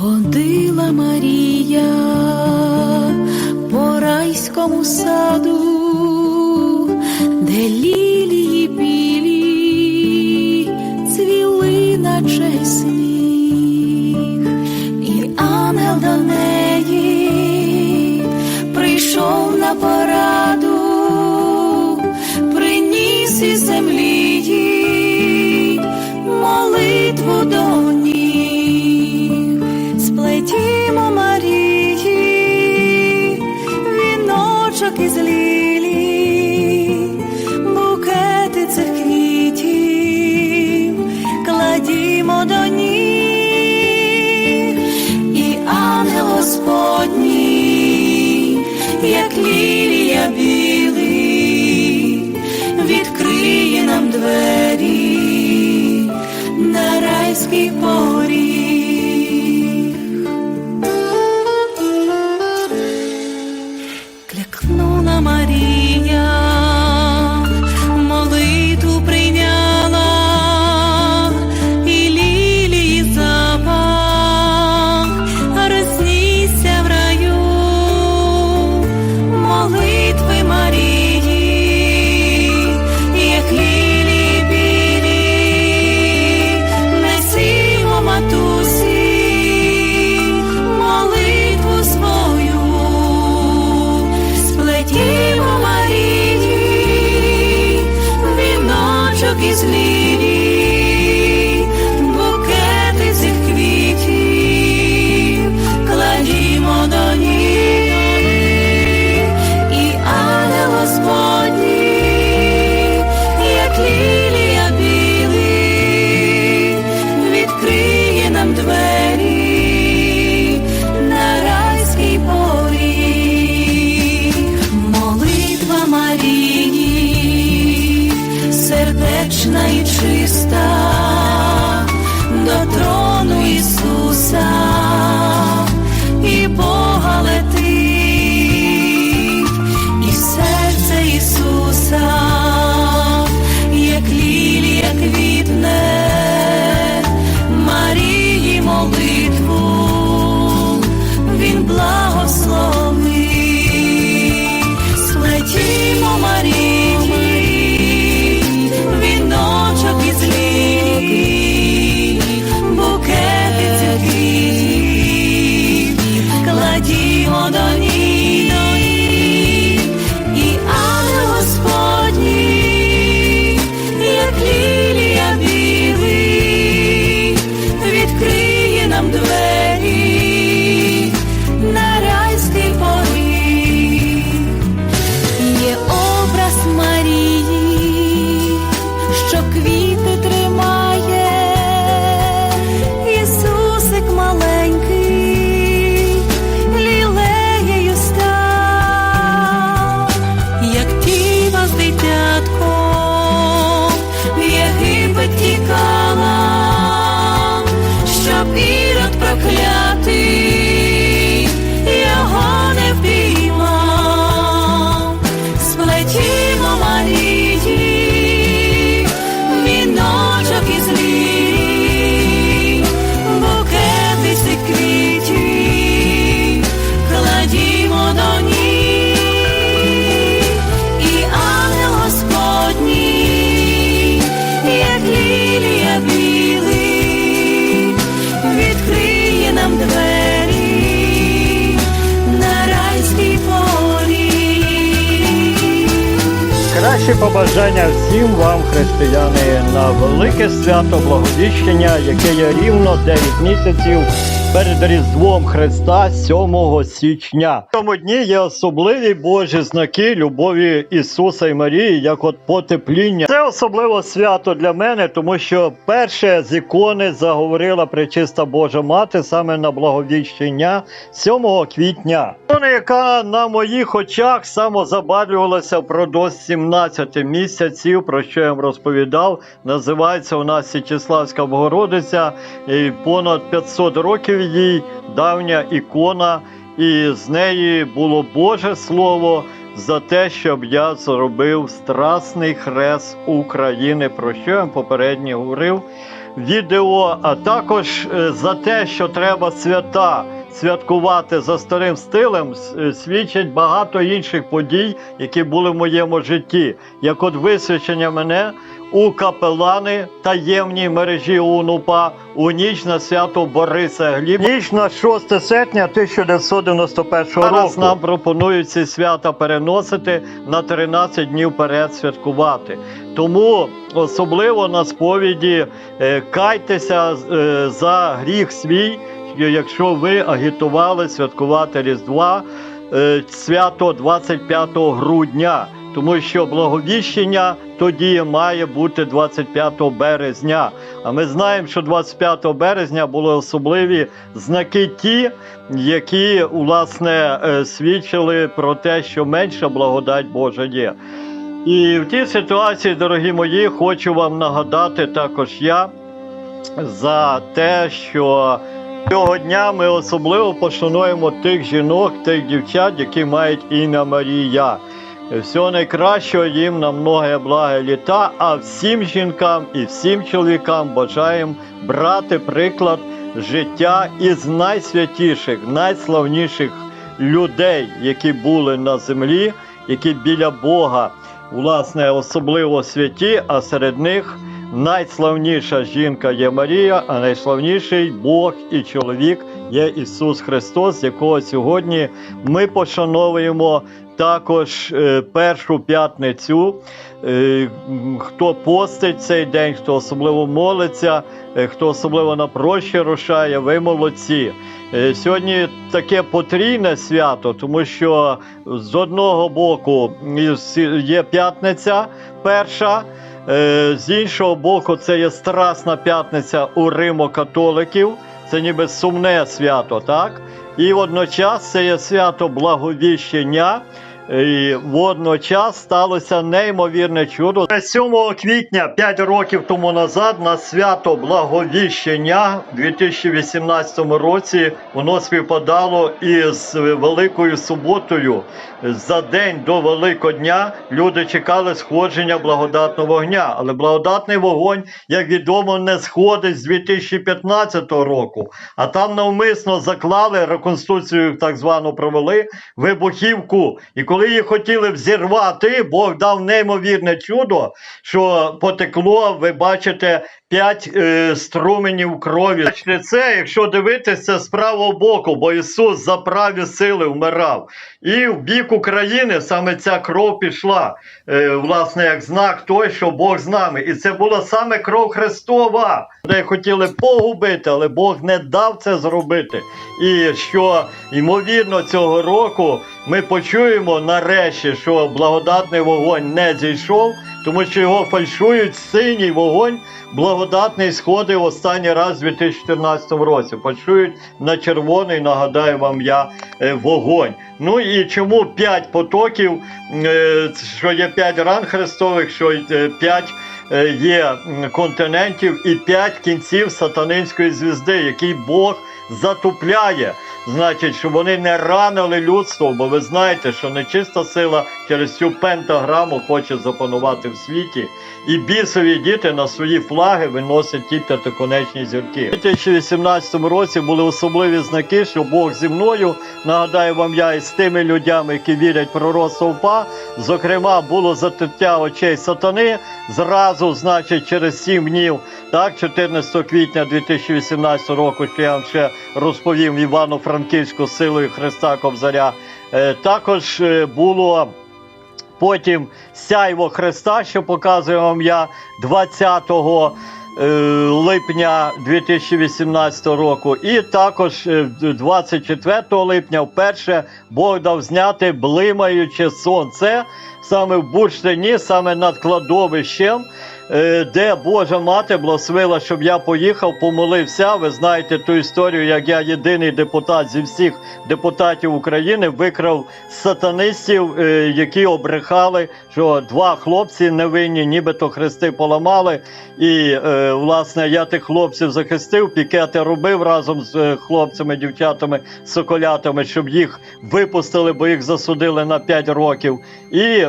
Ходила Марія по райському саду, де лілії білі цвіли, наче сніг, і ангел до неї прийшов на пораду, як лілія білий, відкриє нам двері на райській поріг. Віночок із Кращі побажання всім вам, християни, на велике свято благовіщення, яке є рівно 9 місяців перед Різдвом Христа 7 січня. В цьому дні є особливі Божі знаки любові Ісуса і Марії, як от потепління. Це особливо свято для мене, тому що перше з ікони заговорила пречиста Божа Мати саме на благовіщення 7 квітня. Ікона, яка на моїх очах самозабарвлювалася впродовж 17 місяців, про що я вам розповідав, називається у нас Січеславська Богородиця, і понад 500 років їй давня ікона, і з неї було Боже Слово за те, щоб я зробив страсний хрест України, про що я попередньо говорив. відео, а також е, за те, що треба свята святкувати за старим стилем, е, багато інших подій, які були в моєму житті, як от висвячення мене у капелани таємній мережі УНУПА у ніч на свято Бориса Гліб. Ніч на 6 серпня 1991 року. Зараз нам пропонують ці свята переносити на 13 днів вперед святкувати. Тому особливо на сповіді е, кайтеся е, за гріх свій, якщо ви агітували святкувати Різдва е, свято 25 грудня, тому що благовіщення тоді має бути 25 березня. А ми знаємо, що 25 березня були особливі знаки ті, які власне е, свідчили про те, що менша благодать Божа є. І в тій ситуації, дорогі мої, хочу вам нагадати також я за те, що цього дня ми особливо пошануємо тих жінок, тих дівчат, які мають ім'я Марія. Всього найкращого їм на многе благе літа, а всім жінкам і всім чоловікам бажаємо брати приклад життя із найсвятіших, найславніших людей, які були на землі, які біля Бога, власне, особливо святі, а серед них найславніша жінка є Марія, а найславніший Бог і чоловік є Ісус Христос, якого сьогодні ми пошановуємо також е, першу п'ятницю. Е, Хто постить цей день, хто особливо молиться, е, хто особливо на прощі рушає, ви молодці. Сьогодні таке потрійне свято, тому що з одного боку є п'ятниця перша, з іншого боку, це є Страсна п'ятниця у Римо-католиків. Це ніби сумне свято, так? І водночас це є свято благовіщення. І водночас сталося неймовірне чудо. 7 квітня, 5 років тому назад, на свято Благовіщення у 2018 році воно співпадало із Великою суботою. За день до Великодня люди чекали сходження благодатного вогня. Але благодатний вогонь, як відомо, не сходить з 2015 року. А там навмисно заклали реконструкцію, так звану провели вибухівку. І коли її хотіли взірвати, Бог дав неймовірне чудо, що потекло, ви бачите, п'ять е, струменів крові. Це, якщо дивитися з правого боку, бо Ісус за праві сили вмирав. І в бік України саме ця кров пішла, е, власне, як знак той, що Бог з нами. І це була саме кров Христова. Де хотіли погубити, але Бог не дав це зробити. І що ймовірно цього року ми почуємо нарешті, що благодатний вогонь не зійшов, тому що його фальшують синій вогонь. Благодатний сходив останній раз у 2014 році. Фальшують на червоний, нагадаю вам я, е, вогонь. Ну і чому п'ять потоків, е, що є п'ять ран хрестових, що е, п'ять є континентів і п'ять кінців сатанинської звізди, який Бог затупляє. Значить, щоб вони не ранили людство, бо ви знаєте, що нечиста сила через цю пентаграму хоче запанувати в світі. І бісові діти на свої флаги виносять ті п'ятиконечні зірки. У 2018 році були особливі знаки, що Бог зі мною. Нагадаю вам я і з тими людьми, які вірять пророцтво УПА. Зокрема, було затиття очей сатани. Зразу, значить, через сім днів, так, 14 квітня 2018 року, що я вам ще розповім Івано-Франківську силою Христа Кобзаря. Е, також е, було Потім сяйво Христа, що показує вам я 20 е, липня 2018 року. І також е, 24 липня вперше Бог дав зняти блимаюче сонце саме в бурштині, саме над кладовищем. Е, Де Божа мати благословила, щоб я поїхав, помолився. Ви знаєте ту історію, як я єдиний депутат зі всіх депутатів України викрав сатанистів, е, які обрехали, що два хлопці невинні, нібито хрести поламали. І е, власне я тих хлопців захистив, пікети робив разом з хлопцями, дівчатами, соколятами, щоб їх випустили, бо їх засудили на 5 років. І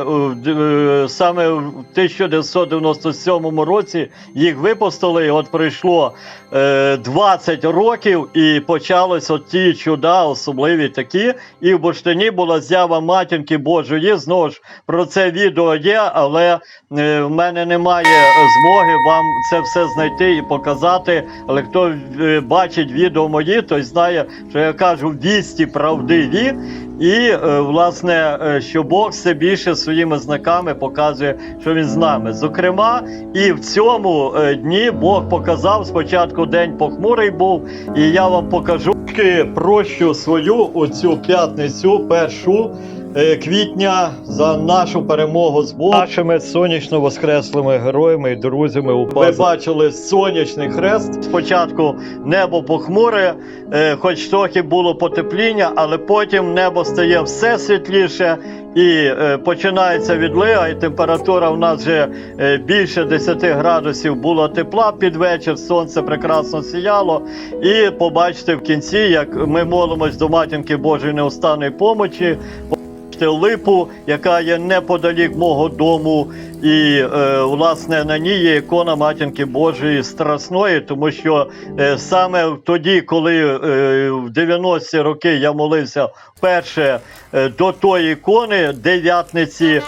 саме в 1997 97-му році їх випустили. І от пройшло е, 20 років, і почалось от ті чуда, особливі такі. І в Бурштині була з'ява матінки Божої. Знову ж про це відео є, але е, в мене немає змоги вам це все знайти і показати. Але хто е, бачить відео мої, той знає, що я кажу вісті правдиві. І е, власне, е, що Бог все більше своїми знаками показує, що він з нами. Зокрема, і в цьому е, дні Бог показав спочатку день похмурий був, і я вам покажу прощу свою оцю п'ятницю, першу е, квітня за нашу перемогу з Богом, нашими сонячно воскреслими героями і друзями. у Ви бачили сонячний хрест. Спочатку небо похмуре, е, хоч трохи було потепління, але потім небо стає все світліше. І е, починається відлига, і температура в нас вже е, більше 10 градусів було тепла під вечір. Сонце прекрасно сіяло. І побачите в кінці, як ми молимось до матінки Божої неустанної помочі. Побачите липу, яка є неподалік мого дому. І е, власне на ній є ікона матінки Божої Страсної, тому що е, саме тоді, коли е, в 90-ті роки я молився вперше е, до тої ікони дев'ятниці,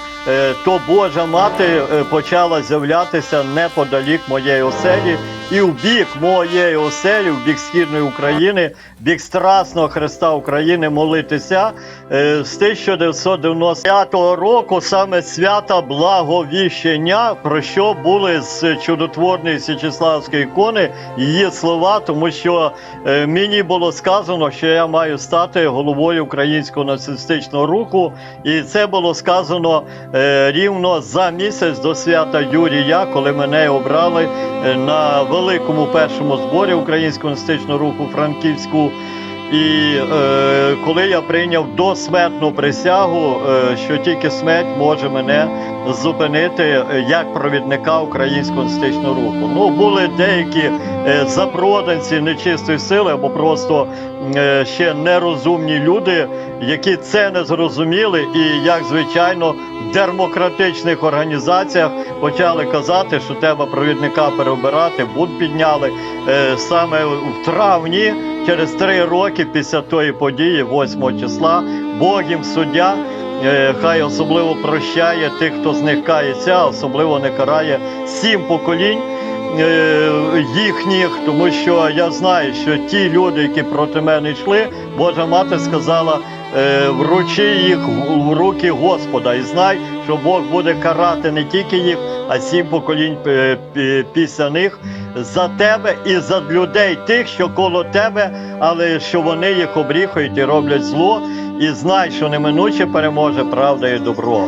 то Божа мати е, почала з'являтися неподалік моєї оселі. І в бік моєї оселі, в бік східної України, в бік Страсного Христа України молитися е, з 1995 року саме свята Благовіщення, про що були з чудотворної Січеславської ікони її слова, тому що е, мені було сказано, що я маю стати головою українського націоналістичного руху, і це було сказано е, рівно за місяць до свята Юрія, коли мене обрали е, на великому першому зборі українського націоналістичного руху Франківську. І е, коли я прийняв досмертну присягу, е, що тільки смерть може мене зупинити е, як провідника українського націоналістичного руху. Ну були деякі е, запроданці нечистої сили або просто е, ще нерозумні люди, які це не зрозуміли, і як звичайно в демократичних організаціях почали казати, що треба провідника переобирати. Буд підняли е, саме в травні. Через три роки після тої події, 8 числа, Бог їм суддя, е, хай особливо прощає тих, хто з них кається, особливо не карає сім поколінь е, їхніх, тому що я знаю, що ті люди, які проти мене йшли, Божа мати сказала. е, Вручи їх в руки Господа і знай, що Бог буде карати не тільки їх, а сім поколінь після них за тебе і за людей тих, що коло тебе, але що вони їх обріхують і роблять зло, і знай, що неминуче переможе правда і добро.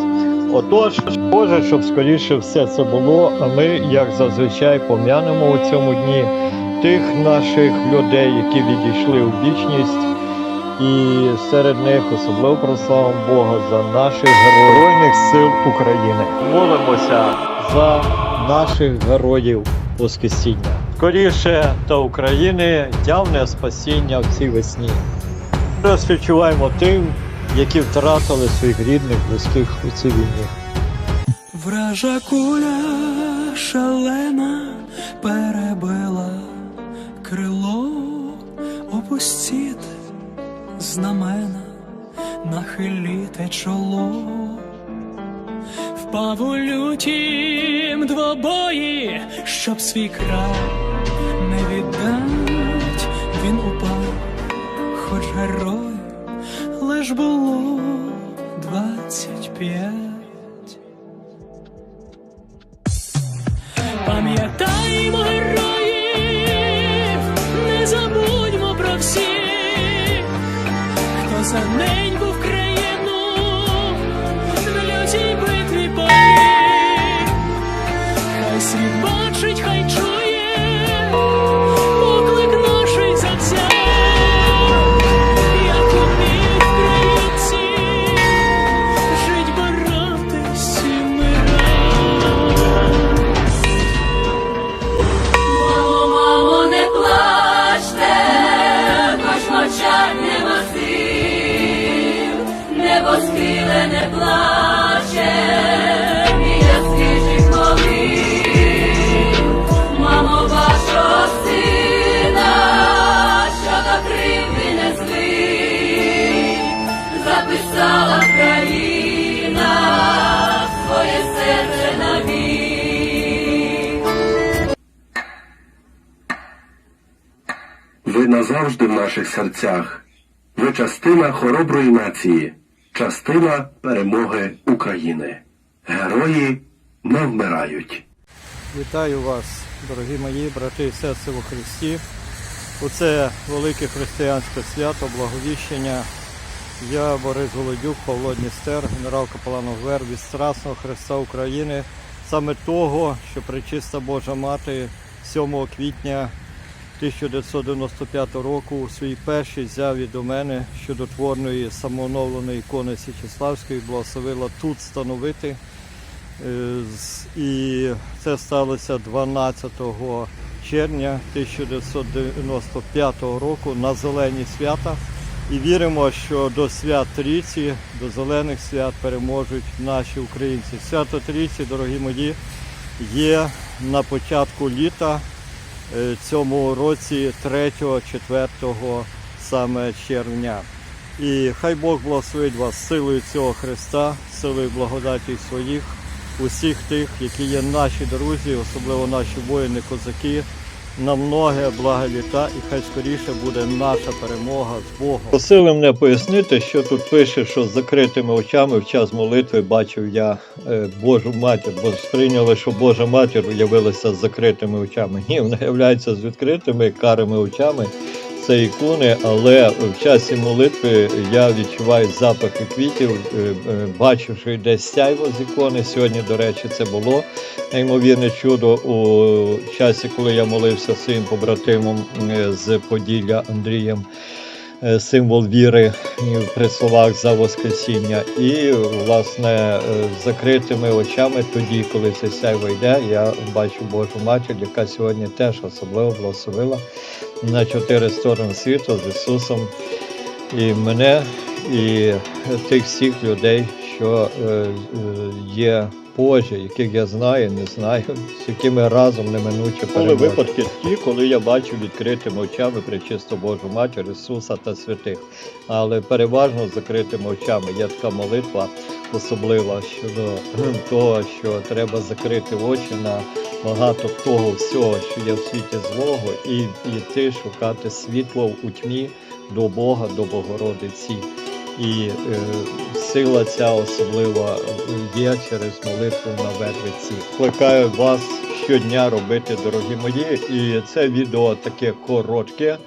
Отож, Боже, щоб скоріше все це було, а ми, як зазвичай, пом'янемо у цьому дні тих наших людей, які відійшли у вічність, і серед них особливо прославимо Бога за наших Збройних сил України. Молимося за наших героїв Воскресіння. Скоріше та України явне спасіння в цій весні. Ми тим, які втратили своїх рідних, близьких у цій війні. Вража куля шалена перебила крило, опустіть знамена, нахиліте чоло. Впав у лютім двобої, щоб свій край не віддать, він упав, хоч герой, лиш було двадцять п'ять. Пам'ятаймо героїв, не забудьмо про всіх, хто за неньку назавжди в наших серцях. Ви частина хороброї нації, частина перемоги України. Герої не вмирають. Вітаю вас, дорогі мої брати і сестри у Христі. У це велике християнське свято, благовіщення. Я Борис Голодюк, Павло Дністер, генерал капелан УГВР від Страсного Христа України. Саме того, що Пречиста Божа Мати 7 квітня 1995 року у своїй першій зяві до мене щодо творної самооновленої ікони Січеславської благословила тут становити. Е, І це сталося 12 червня 1995 року на зелені свята. І віримо, що до свят Трійці, до зелених свят переможуть наші українці. Свято Трійці, дорогі мої, є на початку літа цьому році 3-4 саме червня. І хай Бог благословить вас силою цього Христа, силою благодаті своїх, усіх тих, які є наші друзі, особливо наші воїни, козаки. На многе блага літа, і хай скоріше буде наша перемога з Богом. Просили мене пояснити, що тут пише, що з закритими очами в час молитви бачив я е, Божу матір, бо сприйняли, що Божа матір явилася з закритими очами. Ні, вона являється з відкритими карими очами. Це ікони, але в часі молитви я відчуваю запахи квітів, бачу, що йде сяйво з ікони. Сьогодні, до речі, це було неймовірне чудо у часі, коли я молився своїм побратимом е, з Поділля Андрієм. Е, Символ віри при словах за Воскресіння. І, власне, е, з закритими очами, тоді, коли це сяйво йде, я бачу Божу матір, яка сьогодні теж особливо благословила на чотири сторони світу з Ісусом і мене, і тих всіх людей, що е, є Божі, яких я знаю, не знаю, з якими разом неминуче переможемо. Були випадки ті, коли я бачив відкритими очами пречисту Божу Матір Ісуса та святих. Але переважно з закритими очами є така молитва особлива щодо того, що треба закрити очі на багато того всього, що є в світі злого, і йти шукати світло у тьмі до Бога, до Богородиці. І е, сила ця особлива є через молитву на Ветвиці. Кликаю вас щодня робити, дорогі мої, і це відео таке коротке.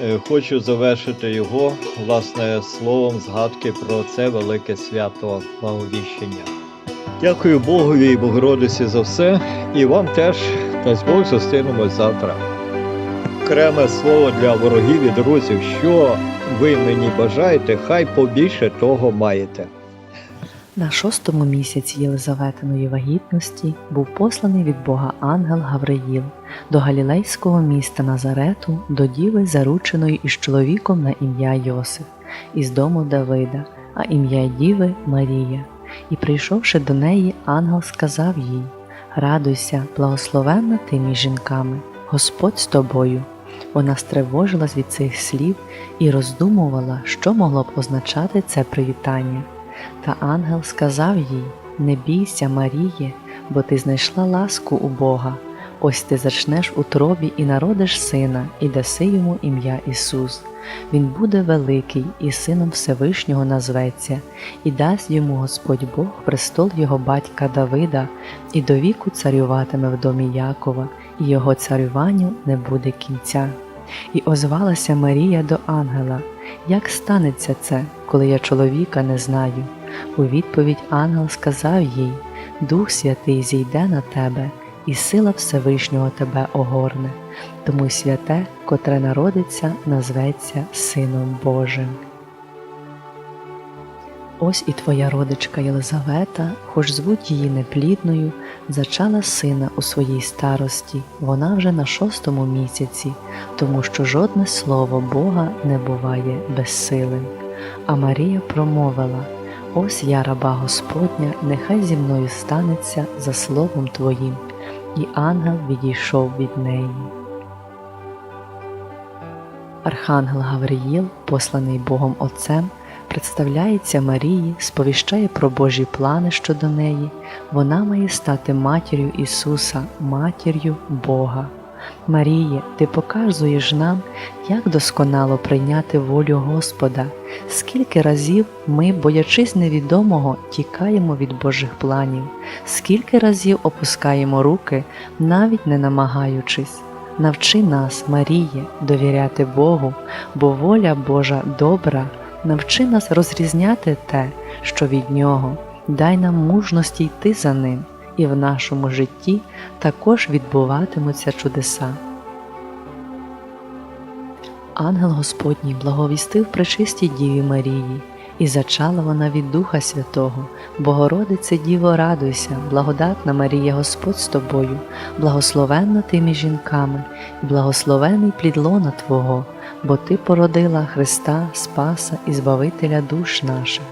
Е, Хочу завершити його власне словом згадки про це велике свято благовіщення. Дякую Богові і Богородиці за все, і вам теж дасть Бог зустрінемось завтра. Окреме слово для ворогів і друзів, що ви мені бажаєте, хай побільше того маєте. На шостому місяці Єлизаветиної вагітності був посланий від Бога ангел Гавриїл до галілейського міста Назарету, до діви, зарученої із чоловіком на ім'я Йосиф, із дому Давида, а ім'я діви Марія. І прийшовши до неї, ангел сказав їй: Радуйся, благословенна ти між жінками, Господь з тобою. Вона стривожилась від цих слів і роздумувала, що могло б означати це привітання. Та ангел сказав їй: Не бійся, Маріє, бо ти знайшла ласку у Бога. Ось ти зачнеш у тробі і народиш сина, і даси йому ім'я Ісус. Він буде великий і сином Всевишнього назветься, і дасть йому Господь Бог престол його батька Давида, і до віку царюватиме в домі Якова, і його царюванню не буде кінця. І озвалася Марія до ангела. Як станеться це, коли я чоловіка не знаю? У відповідь ангел сказав їй: Дух Святий зійде на тебе, і сила Всевишнього тебе огорне, тому святе, котре народиться, назветься Сином Божим. Ось і твоя родичка Єлизавета, хоч звуть її неплідною, зачала сина у своїй старості, вона вже на шостому місяці, тому що жодне слово Бога не буває безсилим. А Марія промовила: Ось я, раба Господня, нехай зі мною станеться за словом Твоїм, і ангел відійшов від неї. Архангел Гавриїл, посланий Богом Отцем, представляється Марії, сповіщає про Божі плани щодо неї. Вона має стати матір'ю Ісуса, матір'ю Бога. Маріє, ти показуєш нам, як досконало прийняти волю Господа, скільки разів ми, боячись невідомого, тікаємо від Божих планів, скільки разів опускаємо руки, навіть не намагаючись. Навчи нас, Маріє, довіряти Богу, бо воля Божа добра, навчи нас розрізняти те, що від Нього, дай нам мужності йти за ним, і в нашому житті також відбуватимуться чудеса. Ангел Господній благовістив пречистій Діві Марії, і зачала вона від Духа Святого. Богородице Діво, радуйся, благодатна Марія Господь з тобою, благословенна ти між жінками, і благословений плід лона Твого, бо Ти породила Христа, Спаса і Збавителя душ наших.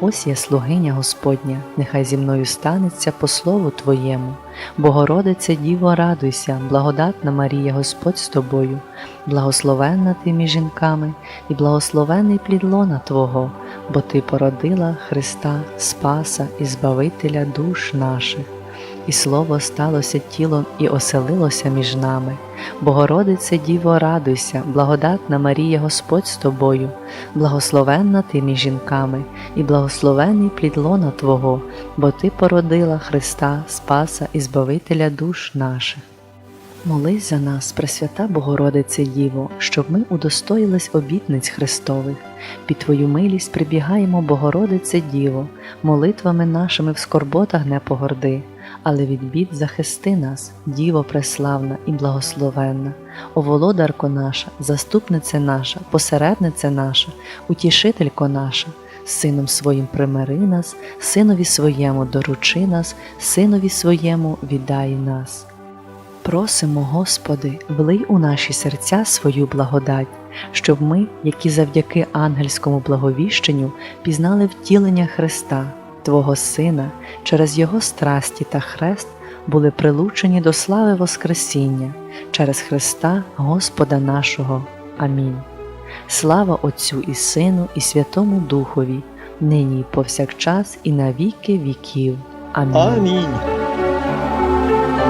Ось я слугиня Господня, нехай зі мною станеться по слову Твоєму. Богородице Діво, радуйся, благодатна Марія Господь з тобою, благословенна ти між жінками, і благословений плід лона Твого, бо Ти породила Христа, Спаса і Збавителя душ наших. І слово сталося тілом і оселилося між нами. Богородице Діво, радуйся, благодатна Марія Господь з тобою, благословенна ти між жінками, і благословений плід лона Твого, бо Ти породила Христа, Спаса і Збавителя душ наших. Молись за нас, Пресвята Богородице Діво, щоб ми удостоїлись обітниць Христових. Під Твою милість прибігаємо, Богородице Діво, молитвами нашими в скорботах не погорди, але від бід захисти нас, Діво преславна і благословенна, о володарко наша, заступниця наша, посередниця наша, утішителько наша, Сином своїм примири нас, Синові своєму доручи нас, Синові своєму віддай нас. Просимо, Господи, влий у наші серця свою благодать, щоб ми, які завдяки ангельському благовіщенню пізнали втілення Христа, Твого Сина, через Його страсті та хрест були прилучені до слави Воскресіння через Христа Господа нашого. Амінь. Слава Отцю і Сину, і Святому Духові, нині і повсякчас, і на віки віків. Амінь. Амінь.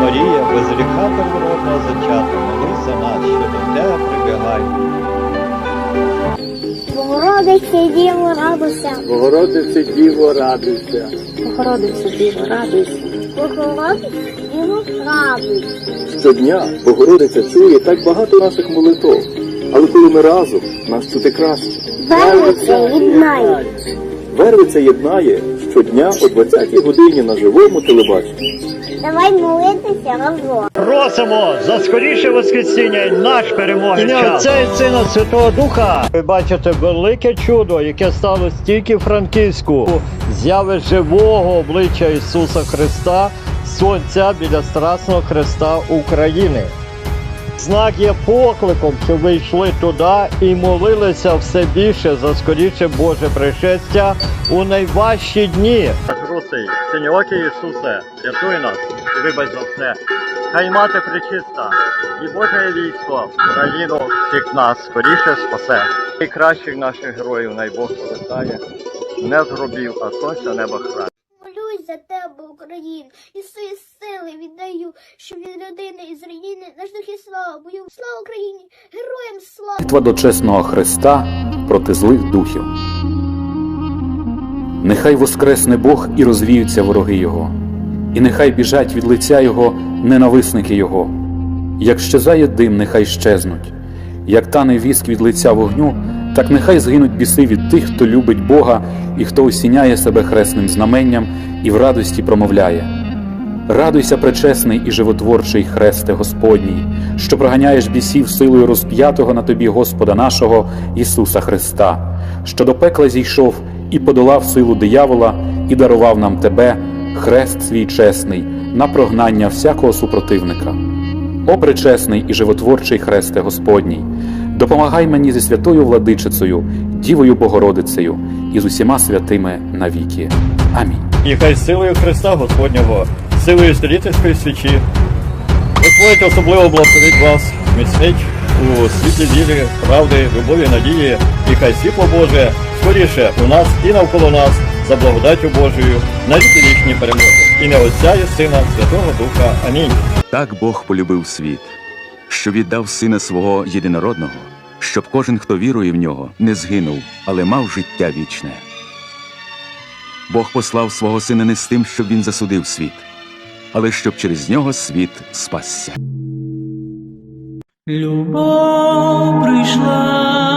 Марія, без гріха первородного зачата, молись за нас, що до тебе прибігаємо. Богородице, Діво, радуйся. Богородице Діво, радуйся. Богородице, Діво, радуйся. Богородице, Діво, радуйся. Щодня Богородиця чує так багато наших молитов, але коли ми разом, нас чути краще. Вервиця, єднай. Вервиця єднає щодня о 20-й годині на живому телебаченні. Давай молитися разом. Просимо за скоріше Воскресіння і наш перемоги. Ім'я Отця і Сина Святого Духа. Ви бачите велике чудо, яке сталося тільки в Франківську. Зяви живого обличчя Ісуса Христа, Сонця біля Страсного Христа України. Знак є покликом, щоб ви йшли туди і молилися все більше за скоріше Боже пришестя у найважчі дні. Русий, синьоокий Ісусе, рятуй нас і вибач за все. Хай мати причиста, і Боже військо, країну всіх нас скоріше спасе. І кращих наших героїв най Бог повертає, не з гробів, а сонця неба храни. Молюсь за тебе, Україну, і свої сили віддаю, щоб від людини і з руїни наш дух і слава бою. Слава Україні! Героям слава! Молитва до чесного Христа проти злих духів. Нехай воскресне Бог і розвіються вороги Його, і нехай біжать від лиця Його ненависники Його. Як щезає дим, нехай щезнуть, як тане віск від лиця вогню, так нехай згинуть біси від тих, хто любить Бога і хто осіняє себе хресним знаменням і в радості промовляє. Радуйся, пречесний і животворчий хресте Господній, що проганяєш бісів силою розп'ятого на тобі Господа нашого Ісуса Христа, що до пекла зійшов і подолав силу диявола, і дарував нам тебе, хрест свій чесний, на прогнання всякого супротивника. О пречесний і животворчий хресте Господній, допомагай мені зі святою владичицею, Дівою Богородицею і з усіма святими навіки. Амінь. І хай силою Христа Господнього, силою стрітинської свічі, Господь особливо благословить вас, зміцнить у світлі віри, правди, любові, надії, і хай світло Боже скоріше у нас і навколо нас за благодаттю Божою на віки вічні перемоги. І не Отця і Сина, Святого Духа. Амінь. Так Бог полюбив світ, що віддав сина свого єдинородного, щоб кожен, хто вірує в нього, не згинув, але мав життя вічне. Бог послав свого сина не з тим, щоб він засудив світ, але щоб через нього світ спасся. Любов прийшла